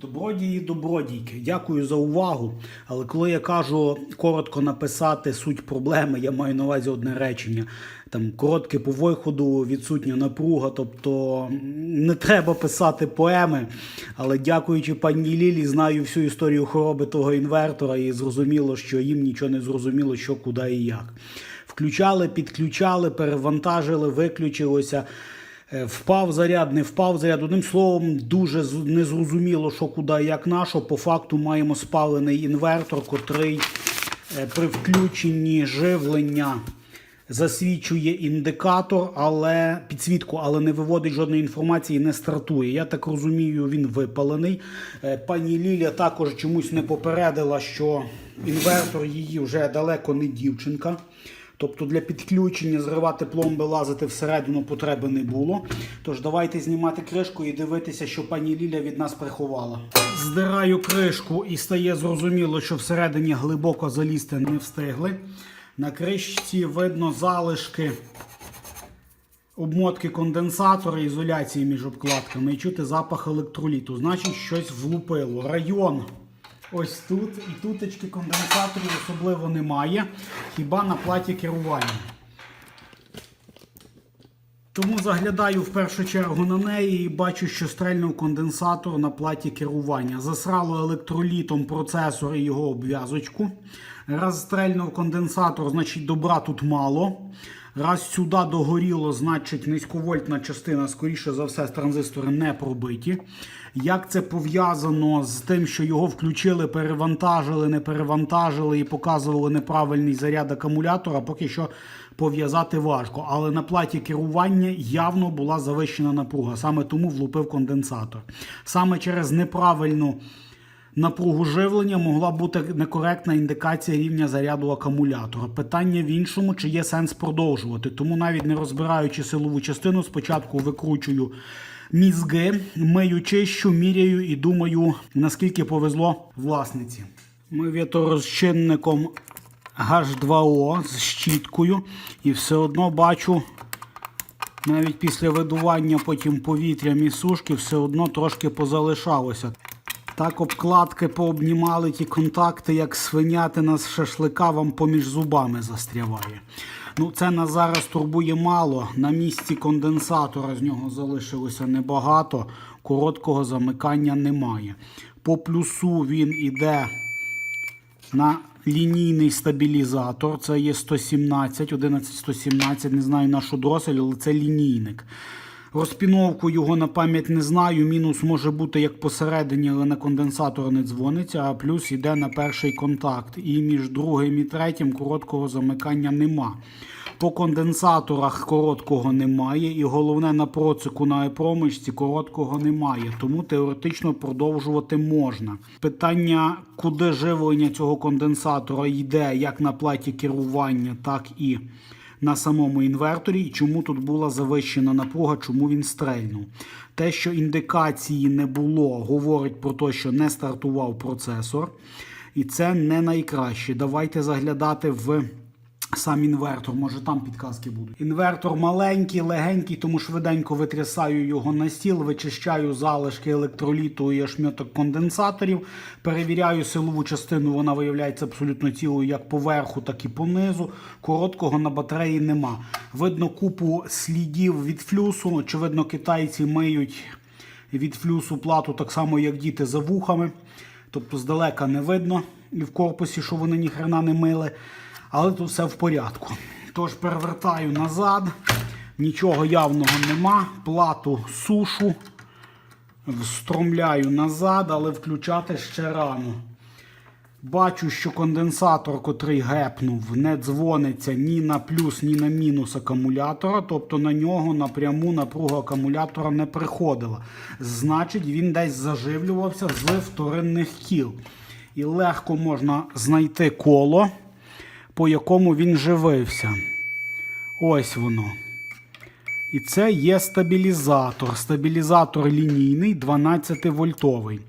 Добродії, добродійки, дякую за увагу. Але коли я кажу коротко написати суть проблеми, я маю на увазі одне речення. Там коротке по виходу, відсутня напруга. Тобто не треба писати поеми. Але дякуючи пані Лілі, знаю всю історію хвороби того інвертора, і зрозуміло, що їм нічого не зрозуміло, що куди і як. Включали, підключали, перевантажили, виключилося. Е, Впав заряд, не впав заряд. Одним словом, дуже незрозуміло, що куди як на. По факту маємо спалений інвертор, котрий е, при включенні живлення засвічує індикатор, але підсвітку, але не виводить жодної інформації, не стартує. Я так розумію, він випалений. Е, Пані Ліля також чомусь не попередила, що інвертор її вже далеко не дівчинка. Тобто для підключення зривати пломби, лазити всередину потреби не було. Тож давайте знімати кришку і дивитися, що пані Ліля від нас приховала. Здираю кришку і стає зрозуміло, що всередині глибоко залізти не встигли. На кришці видно залишки обмотки конденсатора, ізоляції між обкладками і чути запах електроліту. Значить, щось влупило. Район ось тут. І тутечки конденсаторів особливо немає. Хіба на платі керування. Тому заглядаю в першу чергу на неї і бачу, що стрельнув конденсатор на платі керування. Засрало електролітом процесор і його обв'язочку. Раз стрельнув конденсатор, значить добра тут мало. Раз сюди догоріло, значить низьковольтна частина, скоріше за все, транзистори не пробиті. Як це пов'язано з тим, що його включили, перевантажили, не перевантажили і показували неправильний заряд акумулятора, поки що пов'язати важко. Але на платі керування явно була завищена напруга. Саме тому влупив конденсатор. Саме через неправильну напругу живлення могла бути некоректна індикація рівня заряду акумулятора. Питання в іншому, чи є сенс продовжувати. Тому навіть не розбираючи силову частину, спочатку викручую мізги, мию чищу, міряю і думаю, наскільки повезло власниці. Ми віторозчинником H2O з щіткою, і все одно бачу. Навіть після видування потім повітрям і сушки все одно трошки позалишалося. Так обкладки пообнімали ті контакти, як свинятина з шашлика вам поміж зубами застряває. Ну, це нас зараз турбує мало. На місці конденсатора з нього залишилося небагато. Короткого замикання немає. По плюсу він іде на лінійний стабілізатор. Це є 117, 11117, не знаю нашу дросель, але це лінійник. Розпіновку його на пам'ять не знаю. Мінус може бути як посередині, але на конденсатор не дзвониться, а плюс йде на перший контакт. І між другим і третім короткого замикання нема. По конденсаторах короткого немає, і головне на процику на промичці короткого немає, тому теоретично продовжувати можна. Питання, куди живлення цього конденсатора йде, як на платі керування, так і на самому інверторі, і чому тут була завищена напруга, чому він стрельнув. Те, що індикації не було, говорить про те, що не стартував процесор, і це не найкраще. Давайте заглядати в. Сам інвертор, може там підказки будуть. Інвертор маленький, легенький, тому швиденько витрясаю його на стіл, вичищаю залишки електроліту і ошмьоток конденсаторів, перевіряю силову частину, вона виявляється абсолютно цілою як поверху, так і понизу. Короткого на батареї нема. Видно купу слідів від флюсу. Очевидно, китайці миють від флюсу плату так само, як діти за вухами. Тобто здалека не видно і в корпусі, що вони ніхрена не мили. Але тут все в порядку. Тож перевертаю назад, нічого явного нема. Плату сушу, встромляю назад, але включати ще рано. Бачу, що конденсатор, котрий гепнув, не дзвониться ні на плюс, ні на мінус акумулятора, тобто на нього напряму напруга акумулятора не приходила. Значить, він десь заживлювався з вторинних кіл. І легко можна знайти коло, по якому він живився. Ось воно. І це є стабілізатор. Стабілізатор лінійний 12 вольтовий.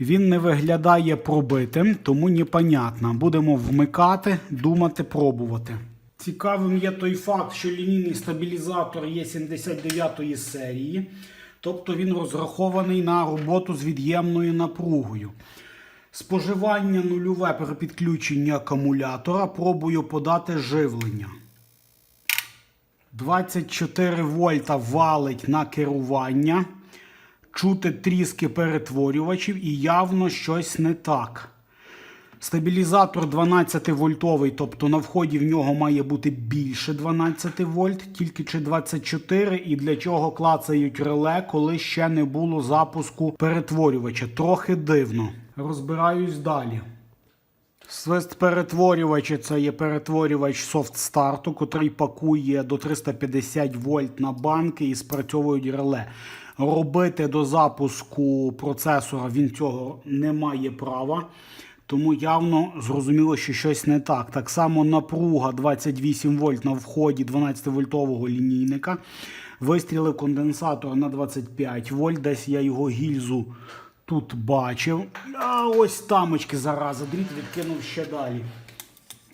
Він не виглядає пробитим, тому непонятно. Будемо вмикати, думати, пробувати. Цікавим є той факт, що лінійний стабілізатор є 79-ї серії. Тобто він розрахований на роботу з від'ємною напругою. Споживання нульове при підключенні акумулятора. Пробую подати живлення. 24 вольта валить на керування. Чути тріски перетворювачів і явно щось не так. Стабілізатор 12 вольтовий, тобто на вході в нього має бути більше 12 вольт, тільки чи 24, і для чого клацають реле, коли ще не було запуску перетворювача. Трохи дивно. Розбираюсь далі. Свист перетворювача це є перетворювач софт старту, котрий пакує до 350 вольт на банки і спрацьовують реле. Робити до запуску процесора він цього не має права. Тому явно зрозуміло, що щось не так. Так само напруга 28 вольт на вході 12-вольтового лінійника. Вистрілив конденсатор на 25 вольт. Десь я його гільзу тут бачив. А ось тамочки зараза. Дріт відкинув ще далі.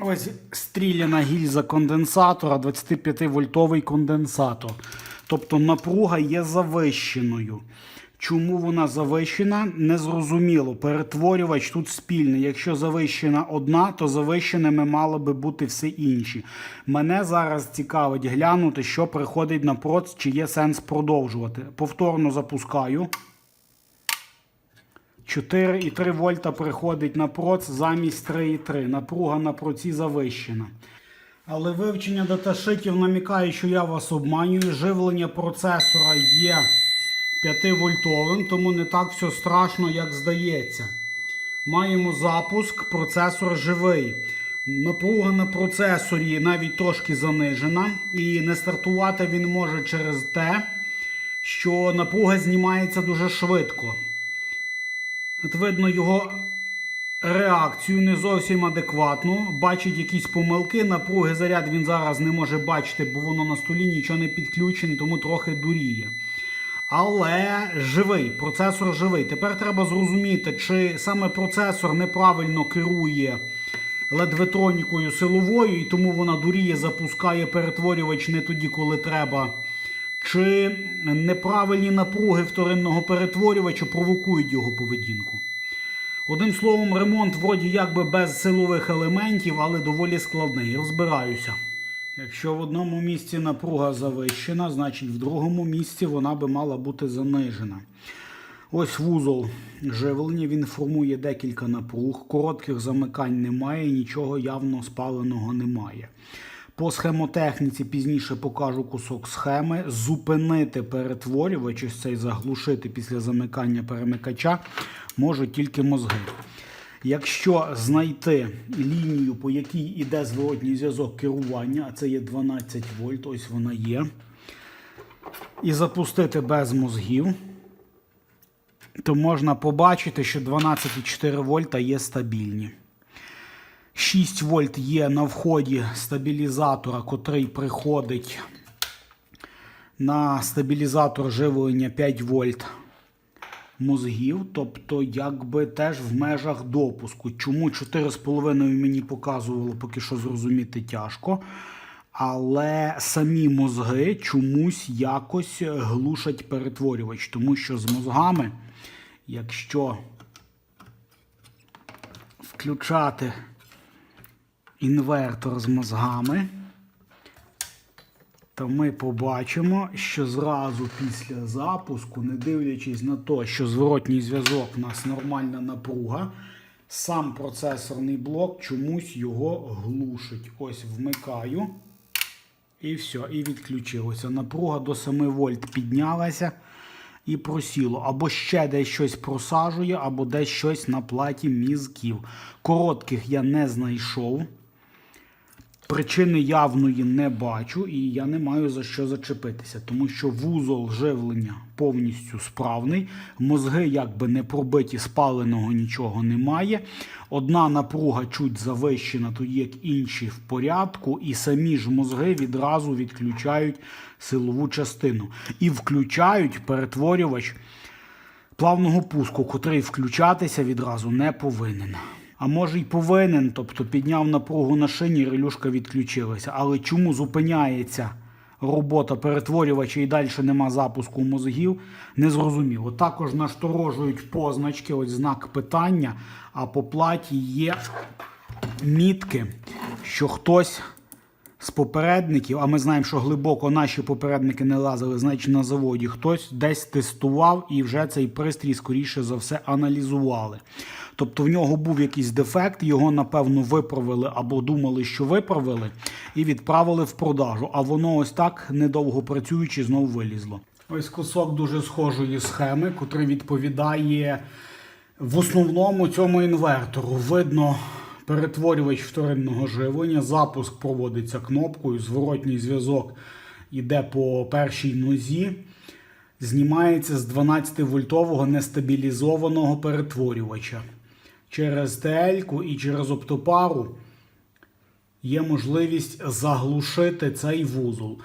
Ось стріляна гільза конденсатора, 25-вольтовий конденсатор. Тобто напруга є завищеною. Чому вона завищена, незрозуміло. Перетворювач тут спільний. Якщо завищена одна, то завищеними мали би бути всі інші. Мене зараз цікавить глянути, що приходить на проц, чи є сенс продовжувати. Повторно запускаю. 4,3 вольта приходить на проц замість 3,3. Напруга на проці завищена. Але вивчення даташитів намікає, що я вас обманюю. Живлення процесора є 5-вольтовим, тому не так все страшно, як здається. Маємо запуск, процесор живий. Напруга на процесорі навіть трошки занижена, і не стартувати він може через те, що напруга знімається дуже швидко. От видно його реакцію не зовсім адекватну. Бачить якісь помилки. Напруги заряд він зараз не може бачити, бо воно на столі нічого не підключене, тому трохи дуріє. Але живий, процесор живий. Тепер треба зрозуміти, чи саме процесор неправильно керує ледветронікою силовою, і тому вона дуріє, запускає перетворювач не тоді, коли треба. Чи неправильні напруги вторинного перетворювача провокують його поведінку. Одним словом, ремонт вроді якби без силових елементів, але доволі складний. Розбираюся. Якщо в одному місці напруга завищена, значить в другому місці вона би мала бути занижена. Ось вузол живлення, він формує декілька напруг, коротких замикань немає, нічого явно спаленого немає. По схемотехніці пізніше покажу кусок схеми. Зупинити перетворювач, ось цей заглушити після замикання перемикача можуть тільки мозги. Якщо знайти лінію, по якій йде зворотній зв'язок керування, а це є 12 вольт, ось вона є, і запустити без мозгів, то можна побачити, що 12,4 вольта є стабільні. 6 вольт є на вході стабілізатора, котрий приходить на стабілізатор живлення 5 вольт мозгів, тобто якби теж в межах допуску. Чому 4,5 мені показувало, поки що зрозуміти тяжко. Але самі мозги чомусь якось глушать перетворювач, тому що з мозгами, якщо включати інвертор з мозгами, то ми побачимо, що зразу після запуску, не дивлячись на те, що зворотній зв'язок у нас нормальна напруга, сам процесорний блок чомусь його глушить. Ось вмикаю. І все, і відключилося. Напруга до 7 вольт піднялася і просіло. Або ще десь щось просажує, або десь щось на платі мізків. Коротких я не знайшов. Причини явної не бачу, і я не маю за що зачепитися, тому що вузол живлення повністю справний, мозги якби не пробиті, спаленого нічого немає. Одна напруга чуть завищена, тоді як інші в порядку, і самі ж мозги відразу відключають силову частину. І включають перетворювач плавного пуску, котрий включатися відразу не повинен. А може й повинен, тобто підняв напругу на шині, релюшка відключилася. Але чому зупиняється робота перетворювача і далі нема запуску мозгів, незрозуміло. Також нашторожують позначки, ось знак питання, а по платі є мітки, що хтось з попередників, а ми знаємо, що глибоко наші попередники не лазили, значить на заводі, хтось десь тестував і вже цей пристрій, скоріше за все, аналізували. Тобто в нього був якийсь дефект, його, напевно, виправили або думали, що виправили, і відправили в продажу. А воно ось так, недовго працюючи, знову вилізло. Ось кусок дуже схожої схеми, котрий відповідає в основному цьому інвертору. Видно перетворювач вторинного живлення, запуск проводиться кнопкою, зворотній зв'язок йде по першій нозі. Знімається з 12-вольтового нестабілізованого перетворювача. Через TL і через оптопару є можливість заглушити цей вузол.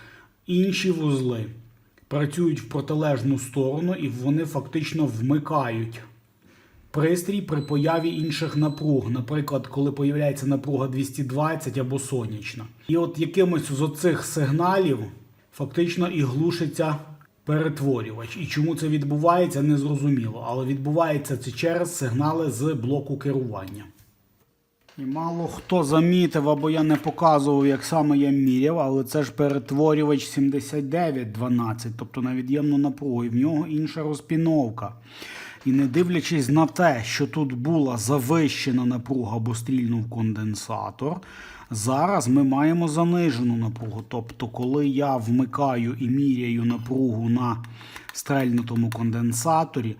Інші вузли працюють в протилежну сторону і вони фактично вмикають пристрій при появі інших напруг. Наприклад, коли появляється напруга 220 або сонячна. І от якимось з оцих сигналів фактично і глушиться перетворювач. І чому це відбувається, не зрозуміло. Але відбувається це через сигнали з блоку керування. І мало хто замітив, або я не показував, як саме я міряв, але це ж перетворювач 7912, тобто на від'ємну напругу, і в нього інша розпіновка. І не дивлячись на те, що тут була завищена напруга, бо стрільнув конденсатор, зараз ми маємо занижену напругу. Тобто, коли я вмикаю і міряю напругу на стрельнутому конденсаторі,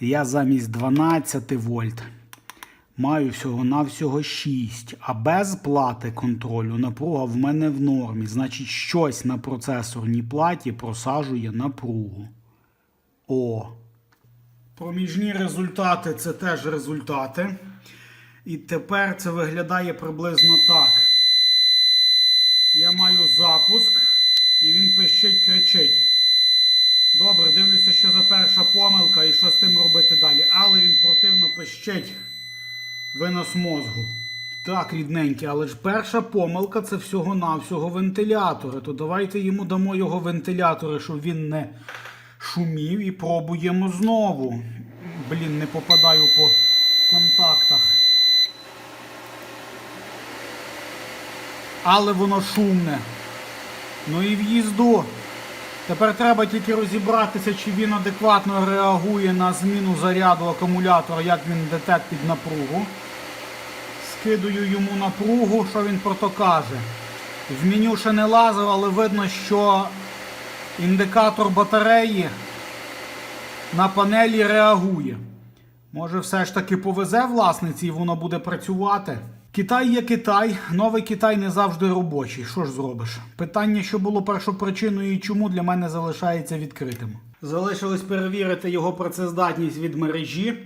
я замість 12 вольт маю всього-навсього 6. А без плати контролю напруга в мене в нормі. Значить, щось на процесорній платі просаджує напругу. О. Проміжні результати це теж результати. І тепер це виглядає приблизно так. Я маю запуск, і він пищить, кричить. Добре, дивлюся, що за перша помилка і що з тим робити далі. Але він противно пищить винос мозгу. Так, рідненькі, але ж перша помилка це всього-навсього вентилятори. То давайте йому дамо його вентилятори, щоб він не шумів і пробуємо знову. Блін, не попадаю по Але воно шумне. Ну і в'їзду. Тепер треба тільки розібратися, чи він адекватно реагує на зміну заряду акумулятора, як він детектить напругу. Скидую йому напругу, що він про то каже. В меню ще не лазив, але видно, що індикатор батареї на панелі реагує. Може, все ж таки повезе власниці і воно буде працювати. Китай є Китай, новий Китай не завжди робочий. Що ж зробиш? Питання, що було першопричиною і чому для мене залишається відкритим. Залишилось перевірити його працездатність від мережі.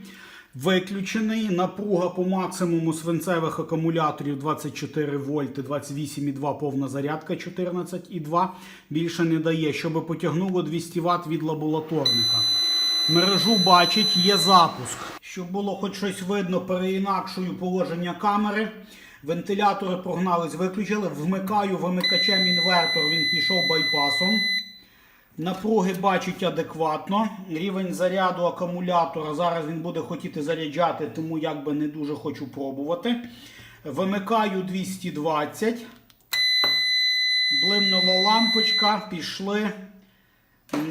Виключений напруга по максимуму свинцевих акумуляторів 24 вольти, 28,2 повна зарядка 14,2 більше не дає, щоб потягнуло 200 Вт від лабораторника. Мережу бачить, є запуск. Щоб було хоч щось видно, переінакшую положення камери. Вентилятори прогнались, виключили. Вмикаю вимикачем інвертор, він пішов байпасом. Напруги бачить адекватно. Рівень заряду акумулятора. Зараз він буде хотіти заряджати, тому як би не дуже хочу пробувати. Вимикаю 220. Блимнула лампочка, пішли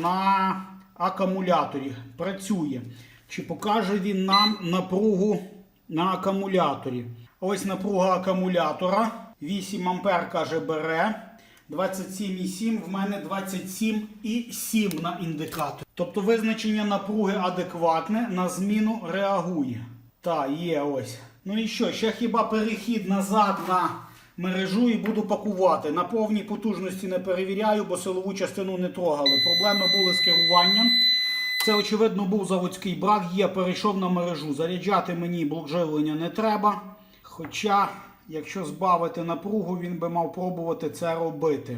на акумуляторі. Працює. Чи покаже він нам напругу на акумуляторі? Ось напруга акумулятора. 8 ампер каже бере. 27,7, в мене 27,7 на індикаторі. Тобто визначення напруги адекватне, на зміну реагує. Та, є ось. Ну і що? Ще хіба перехід назад на мережу і буду пакувати. На повній потужності не перевіряю, бо силову частину не трогали. Проблеми були з керуванням. Це, очевидно, був заводський брак. Є, перейшов на мережу. Заряджати мені блок живлення не треба. Хоча, якщо збавити напругу, він би мав пробувати це робити.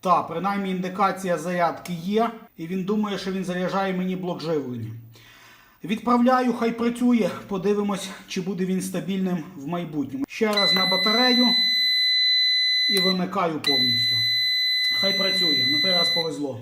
Та, принаймні індикація зарядки є, і він думає, що він заряджає мені блок живлення. Відправляю, хай працює. Подивимось, чи буде він стабільним в майбутньому. Ще раз на батарею і вимикаю повністю. Хай працює. На той раз повезло.